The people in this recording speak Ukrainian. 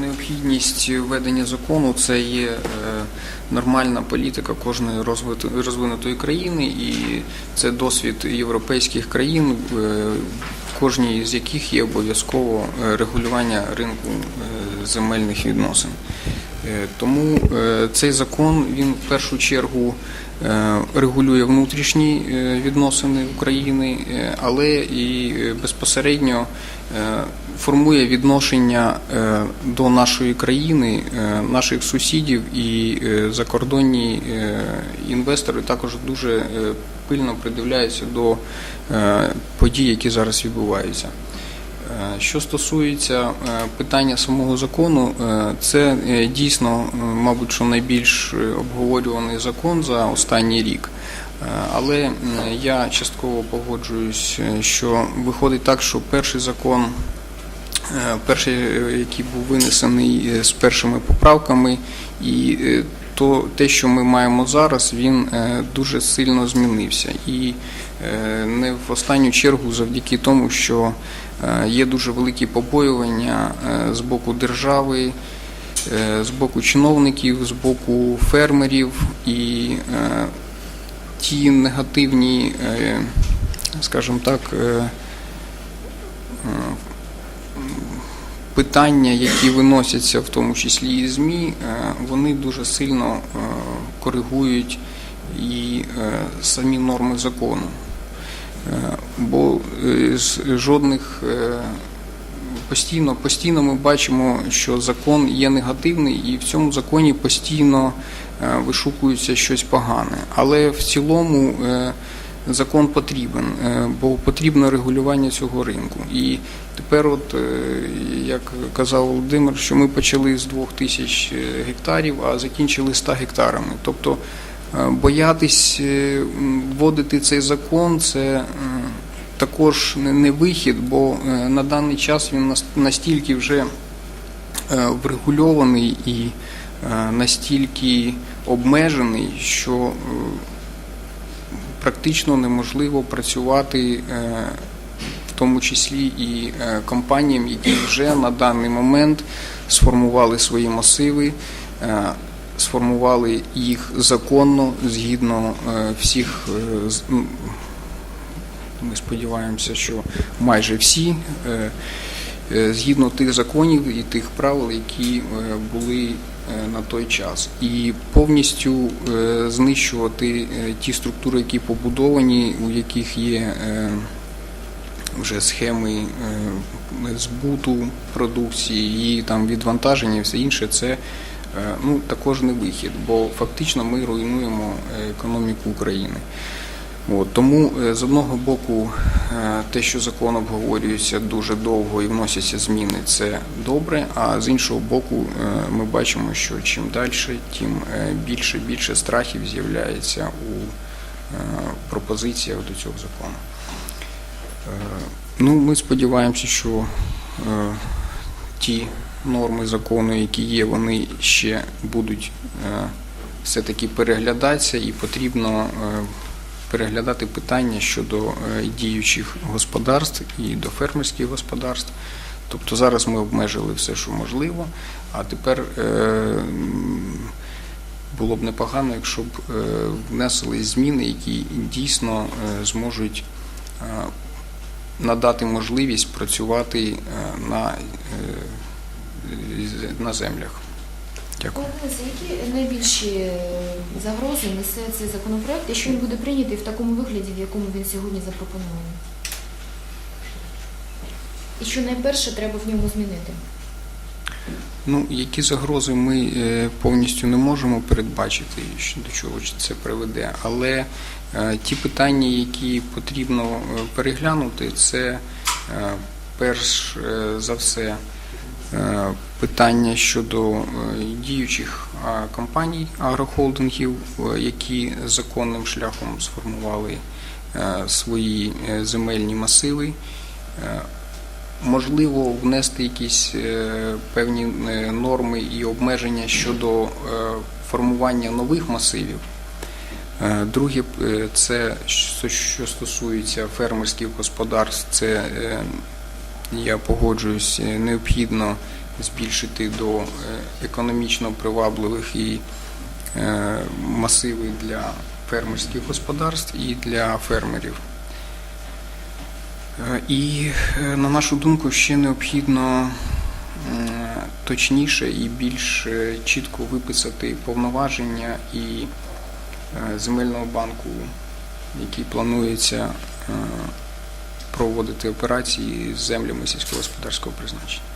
необхідність введення закону це є е, нормальна політика кожної розвинутої країни, і це досвід європейських країн, е, в кожній з яких є обов'язково е, регулювання ринку е, земельних відносин. Е, Тому е, цей закон він в першу чергу е, регулює внутрішні відносини України, але і безпосередньо формує відношення до нашої країни, наших сусідів і закордонні інвестори також дуже пильно придивляються до подій, які зараз відбуваються. Е, Що стосується е, питання самого закону, е, це дійсно, мабуть, що найбільш обговорюваний закон за останній рік. Але я частково погоджуюсь, що виходить так, що перший закон, перший, який був винесений з першими поправками, і то те, що ми маємо зараз, він е, дуже сильно змінився. І е, не в останню чергу завдяки тому, що е, є дуже великі побоювання з боку держави, з боку чиновників, з боку фермерів і ті негативні, скажімо так, питання, які виносяться, в тому числі і ЗМІ, е, вони дуже сильно е, коригують і е, самі норми закону. Бо з жодних постійно, постійно ми бачимо, що закон є негативний, і в цьому законі постійно вишукується щось погане. Але в цілому закон потрібен, е, бо потрібно регулювання цього ринку. І тепер, от, е, як казав Володимир, що ми почали з 2000 гектарів, а закінчили 100 гектарами. Тобто е, боятись е, вводити цей закон це е, також не- вихід, бо е, на даний час він нас- настільки вже е, врегульований і е, настільки обмежений, що е, практично неможливо працювати, е, в тому числі і е, компаніям, які вже на даний момент сформували свої масиви, е, сформували їх законно згідно всіх. Ми сподіваємося, що майже всі згідно тих законів і тих правил, які були на той час, і повністю е, знищувати е, ті структури, які побудовані, у яких є е, вже схеми е, збуту продукції, її там відвантаження і все інше, це е, ну, також не вихід, бо фактично ми руйнуємо е, економіку України. От, тому е, з одного боку, е, те, що закон обговорюється дуже довго і вносяться зміни, це добре. А з іншого боку, е, ми бачимо, що чим далі, тим більше більше страхів з'являється у пропозиціях до цього закону. Ну, ми сподіваємося, що ті норми закону, які є, вони ще будуть все-таки переглядатися і потрібно переглядати питання щодо е, діючих господарств і до фермерських господарств. Тобто зараз ми обмежили все, що можливо, а тепер е, було б непогано, якщо б е, внесли зміни, які дійсно зможуть надати можливість працювати на землях. Дякую. Які найбільші е, загрози несе цей законопроект, якщо він буде прийнятий в такому вигляді, в якому він сьогодні запропонований? І що найперше треба в ньому змінити? Ну, які загрози ми е, повністю не можемо передбачити, що- до чого це приведе. Але е, ті питання, які потрібно переглянути, це перш за все питання щодо е, діючих компаній агрохолдингів, е, які законним шляхом сформували е, свої е, земельні масиви. Е, Можливо, внести якісь е, певні е, норми і обмеження щодо е, формування нових масивів. Е, Друге, е, це що стосується фермерських господарств, це е, я погоджуюсь, е, необхідно збільшити до е, економічно привабливих і е, масиви для фермерських господарств і для фермерів. І, на нашу думку, ще необхідно точніше і більш чітко виписати повноваження і земельного банку, який планується проводити операції з землями сільськогосподарського призначення.